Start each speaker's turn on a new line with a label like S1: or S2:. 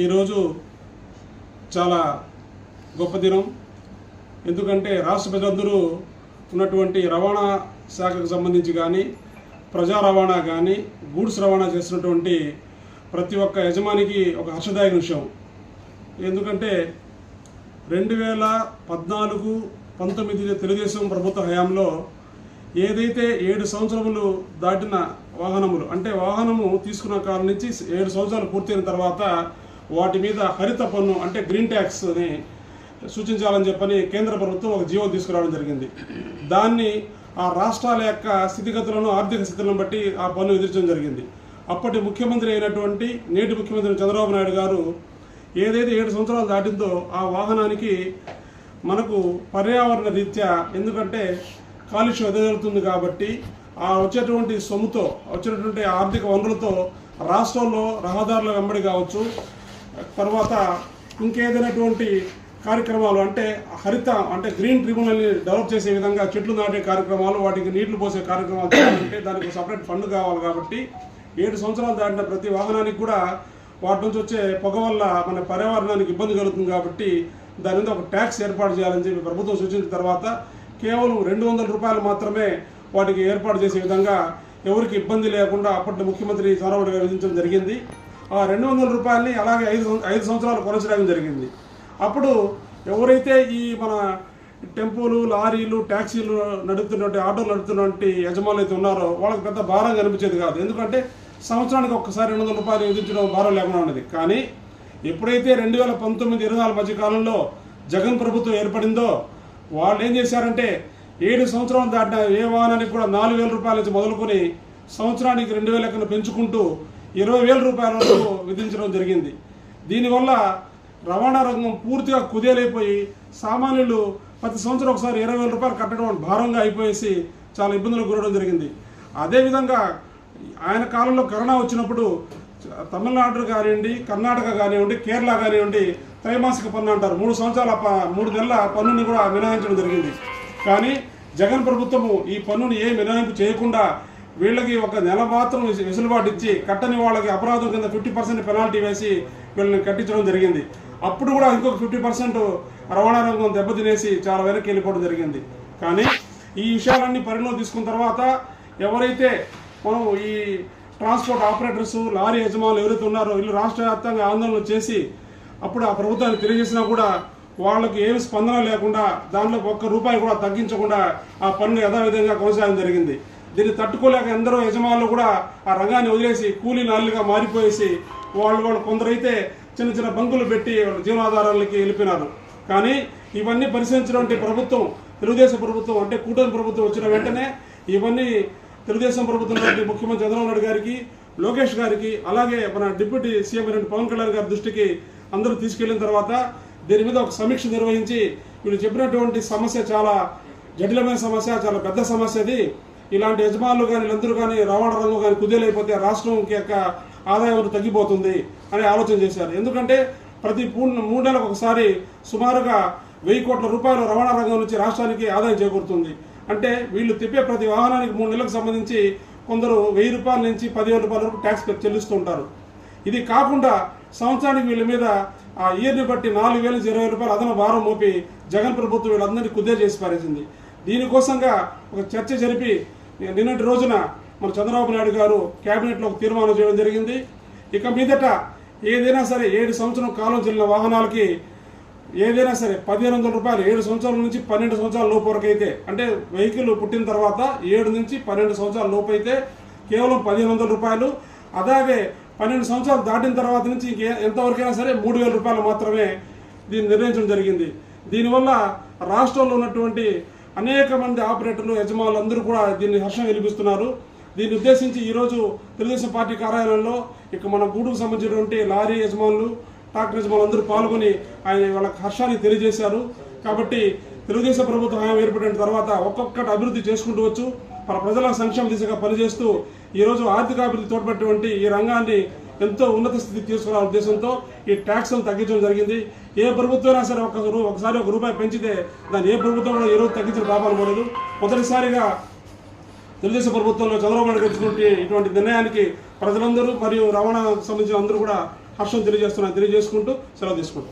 S1: ఈరోజు చాలా గొప్ప దినం. ఎందుకంటే రాష్ట్ర ప్రజలందరూ ఉన్నటువంటి రవాణా శాఖకు సంబంధించి కానీ ప్రజా రవాణా కానీ గూడ్స్ రవాణా చేసినటువంటి ప్రతి ఒక్క యజమానికి ఒక హర్షదాయక విషయం. ఎందుకంటే రెండు వేల పద్నాలుగు పంతొమ్మిది తెలుగుదేశం ప్రభుత్వ హయాంలో ఏదైతే ఏడు సంవత్సరములు దాటిన వాహనములు అంటే వాహనము తీసుకున్న కాలం నుంచి ఏడు సంవత్సరాలు పూర్తయిన తర్వాత వాటి మీద హరిత పన్ను అంటే గ్రీన్ ట్యాక్స్ని సూచించాలని చెప్పని కేంద్ర ప్రభుత్వం ఒక జీవో తీసుకురావడం జరిగింది. దాన్ని ఆ రాష్ట్రాల యొక్క స్థితిగతులను ఆర్థిక స్థితులను బట్టి ఆ పన్ను విధించడం జరిగింది. అప్పటి ముఖ్యమంత్రి అయినటువంటి నేటి ముఖ్యమంత్రి చంద్రబాబు నాయుడు గారు ఏదైతే ఏడు సంవత్సరాలు దాటిందో ఆ వాహనానికి మనకు పర్యావరణ రీత్యా ఎందుకంటే కాలుష్యం ఎదగలుగుతుంది కాబట్టి ఆ వచ్చేటువంటి సొమ్ముతో వచ్చినటువంటి ఆర్థిక వనరులతో రాష్ట్రంలో రహదారుల వెంబడి కావచ్చు తర్వాత ఇంకేదైనటువంటి కార్యక్రమాలు అంటే హరిత అంటే గ్రీన్ ట్రిబ్యునల్ని డెవలప్ చేసే విధంగా చెట్లు నాటే కార్యక్రమాలు వాటికి నీళ్ళు పోసే కార్యక్రమాలు చేయాలంటే దానికి సపరేట్ ఫండ్ కావాలి కాబట్టి ఏడు సంవత్సరాలు దాటిన ప్రతి వాహనానికి కూడా వాటి నుంచి వచ్చే పొగ వల్ల మన పర్యావరణానికి ఇబ్బంది కలుగుతుంది కాబట్టి దాని మీద ఒక ట్యాక్స్ ఏర్పాటు చేయాలని చెప్పి ప్రభుత్వం సూచించిన తర్వాత కేవలం రెండు వందల రూపాయలు మాత్రమే వాటికి ఏర్పాటు చేసే విధంగా ఎవరికి ఇబ్బంది లేకుండా అప్పటి ముఖ్యమంత్రి చంద్రబాబు గారు విధించడం జరిగింది. రెండు వందల రూపాయలని అలాగే ఐదు ఐదు సంవత్సరాలు కొనసాగడం జరిగింది. అప్పుడు ఎవరైతే ఈ మన టెంపోలు లారీలు ట్యాక్సీలు నడుపుతున్నటువంటి ఆటోలు నడుపుతున్నటువంటి యజమానులు అయితే ఉన్నారో వాళ్ళకి పెద్ద భారం కనిపించేది కాదు. ఎందుకంటే సంవత్సరానికి ఒక్కసారి రెండు వందల రూపాయలు విధించడం భారం లేకుండా ఉన్నది. కానీ ఎప్పుడైతే రెండు వేల పంతొమ్మిది ఇరవై నాలుగు మధ్య కాలంలో జగన్ ప్రభుత్వం ఏర్పడిందో వాళ్ళు ఏం చేశారంటే ఏడు సంవత్సరాలు దాటిన ఏ వాహనానికి కూడా నాలుగు వేల రూపాయల నుంచి మొదలుకొని సంవత్సరానికి రెండు వేల లెక్కన పెంచుకుంటూ ఇరవై వేల రూపాయల వరకు విధించడం జరిగింది. దీనివల్ల రవాణా రంగం పూర్తిగా కుదేలైపోయి సామాన్యులు ప్రతి సంవత్సరం ఒకసారి ఇరవై వేల రూపాయలు కట్టడం భారంగా అయిపోయేసి చాలా ఇబ్బందులకు గురవడం జరిగింది. అదేవిధంగా ఆయన కాలంలో కరోనా వచ్చినప్పుడు తమిళనాడు కానివ్వండి కర్ణాటక కానివ్వండి కేరళ కానివ్వండి త్రైమాసిక పన్ను అంటారు. మూడు సంవత్సరాల ప- మూడు నెలల పన్నుని కూడా మినహాయించడం జరిగింది. కానీ జగన్ ప్రభుత్వము ఈ పన్నుని ఏ మినహాయింపు చేయకుండా వీళ్ళకి ఒక నెల మాత్రం వెసులుబాటు ఇచ్చి కట్టని వాళ్ళకి అపరాధం కింద ఫిఫ్టీ పర్సెంట్ పెనాల్టీ వేసి వీళ్ళని కట్టించడం జరిగింది. అప్పుడు కూడా ఇంకొక ఫిఫ్టీ పర్సెంట్ రవాణా రంగం దెబ్బతినేసి చాలా వెనక్కి వెళ్ళిపోవడం జరిగింది. కానీ ఈ విషయాలన్నీ పరిగణలో తీసుకున్న తర్వాత ఎవరైతే మనం ఈ ట్రాన్స్పోర్ట్ ఆపరేటర్స్ లారీ యజమానులు ఎవరైతే ఉన్నారో వీళ్ళు రాష్ట్ర వ్యాప్తంగా ఆందోళన చేసి అప్పుడు ఆ ప్రభుత్వానికి తెలియజేసినా కూడా వాళ్ళకి ఏమి స్పందన లేకుండా దాంట్లో ఒక్క రూపాయి కూడా తగ్గించకుండా ఆ పన్ను యథావిధంగా కొనసాగడం జరిగింది. దీన్ని తట్టుకోలేక ఎందరో యజమానులు కూడా ఆ రంగాన్ని వదిలేసి కూలీ నాళ్ళుగా మారిపోయేసి వాళ్ళు వాళ్ళు కొందరైతే చిన్న చిన్న బంకులు పెట్టి జీవనాధారాలకి వెళ్ళిపోయినారు. కానీ ఇవన్నీ పరిశీలించినటువంటి ప్రభుత్వం తెలుగుదేశం ప్రభుత్వం అంటే కూటమి ప్రభుత్వం వచ్చిన వెంటనే ఇవన్నీ తెలుగుదేశం ప్రభుత్వం ముఖ్యమంత్రి చంద్రబాబు నాయుడు గారికి లోకేష్ గారికి అలాగే మన డిప్యూటీ సీఎం పవన్ కళ్యాణ్ గారి దృష్టికి అందరూ తీసుకెళ్ళిన తర్వాత దీని మీద ఒక సమీక్ష నిర్వహించి వీళ్ళు చెప్పినటువంటి సమస్య చాలా జటిలమైన సమస్య చాలా పెద్ద సమస్య అది. ఇలాంటి యజమానులు కానీ వీళ్ళందరూ కానీ రవాణా రంగం కానీ కుదేలైపోతే రాష్ట్రం యొక్క ఆదాయం తగ్గిపోతుంది అని ఆలోచన చేశారు. ఎందుకంటే ప్రతి మూడు నెలలకు ఒకసారి సుమారుగా వెయ్యి కోట్ల రూపాయలు రవాణా రంగం నుంచి రాష్ట్రానికి ఆదాయం చేకూరుతుంది. అంటే వీళ్ళు తిప్పే ప్రతి వాహనానికి మూడు నెలలకు సంబంధించి కొందరు వెయ్యి రూపాయల నుంచి పదివేల రూపాయల వరకు ట్యాక్స్ చెల్లిస్తూ ఉంటారు. ఇది కాకుండా సంవత్సరానికి వీళ్ళ మీద ఆ ఇయర్ని బట్టి నాలుగు వేల నుంచి ఇరవై రూపాయలు అదన భారం మోపి జగన్ ప్రభుత్వం వీళ్ళందరినీ కుదే చేసి పారేసింది. దీనికోసంగా ఒక చర్చ జరిపి నిన్నటి రోజున మన చంద్రబాబు నాయుడు గారు కేబినెట్లో ఒక తీర్మానం చేయడం జరిగింది. ఇక మీదట ఏదైనా సరే ఏడు సంవత్సరం కాలం చెల్లిన వాహనాలకి ఏదైనా సరే పదిహేను వందల రూపాయలు ఏడు సంవత్సరాల నుంచి పన్నెండు సంవత్సరాల లోపు వరకు అయితే అంటే వెహికల్ పుట్టిన తర్వాత ఏడు నుంచి పన్నెండు సంవత్సరాల లోపు అయితే కేవలం పదిహేను వందల రూపాయలు. అలాగే పన్నెండు సంవత్సరాలు దాటిన తర్వాత నుంచి ఇంకే ఎంతవరకైనా సరే మూడు వేల రూపాయలు మాత్రమే దీన్ని నిర్ణయించడం జరిగింది. దీనివల్ల రాష్ట్రంలో ఉన్నటువంటి అనేక మంది ఆపరేటర్లు యజమానులు అందరూ కూడా దీన్ని హర్షం వెలిపిస్తున్నారు. దీన్ని ఉద్దేశించి ఈరోజు తెలుగుదేశం పార్టీ కార్యాలయంలో ఇక మన గూడుకు సంబంధించినటువంటి లారీ యజమానులు ట్రాక్టర్ యజమానులు అందరూ పాల్గొని ఆయన వాళ్ళ హర్షాన్ని తెలియజేశారు. కాబట్టి తెలుగుదేశం ప్రభుత్వం హామీ ఏర్పడిన తర్వాత ఒక్కొక్కటి అభివృద్ధి చేసుకుంటూ వచ్చు. మన ప్రజల సంక్షేమ దిశగా పనిచేస్తూ ఈరోజు ఆర్థికాభివృద్ధి తోడ్పడేటువంటి ఈ రంగాన్ని ఎంతో ఉన్నత స్థితికి తీసుకురావాల ఉద్దేశంతో ఈ ట్యాక్స్ను తగ్గించడం జరిగింది. ఏ ప్రభుత్వమైనా సరే ఒక ఒకసారి ఒక రూపాయి పెంచితే దాన్ని ఏ ప్రభుత్వం కూడా ఈరోజు తగ్గించిన లాభాలు పోలేదు. మొదటిసారిగా తెలుగుదేశం ప్రభుత్వంలో చంద్రబాబు నాయుడు ఇటువంటి నిర్ణయానికి ప్రజలందరూ మరియు రవాణాకు సంబంధించిన అందరూ కూడా హర్షం తెలియజేస్తున్నారు తెలియజేసుకుంటూ సెలవు తీసుకుంటున్నారు